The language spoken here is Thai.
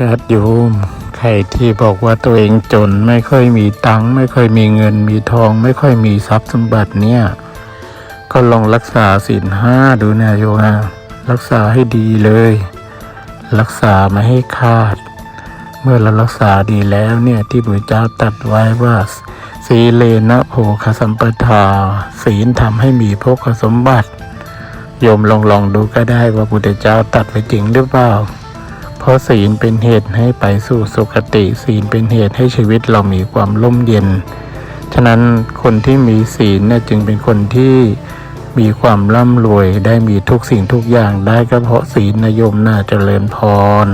ญาติโยมใครที่บอกว่าตัวเองจนไม่ค่อยมีตังค์ไม่ค่อยมีเงินมีทอง ไม่ค่อยมีทรัพย์สมบัติเนี่ย ก็ลองรักษาศีลห้าดูนะโยมนะรักษาให้ดีเลย รักษาไม่ให้ขาด เมื่อเรารักษาดีแล้วเนี่ยที่พระเจ้าตัดไว้ว่าสีเลนะโภคสัมปทา ศีลทำให้มีโภคสมบัติโยมลองลองดูก็ได้ว่าพุทธเจ้าตัดไว้จริงหรือเปล่า เพราะศีลเป็นเหตุให้ไปสู่สุคติ ศีลเป็นเหตุให้ชีวิตเรามีความร่มเย็น ฉะนั้นคนที่มีศีลเนี่ยจึงเป็นคนที่มีความร่ำรวยได้มีทุกสิ่งทุกอย่างได้ก็เพราะศีลนโยมน่าจเจริญพร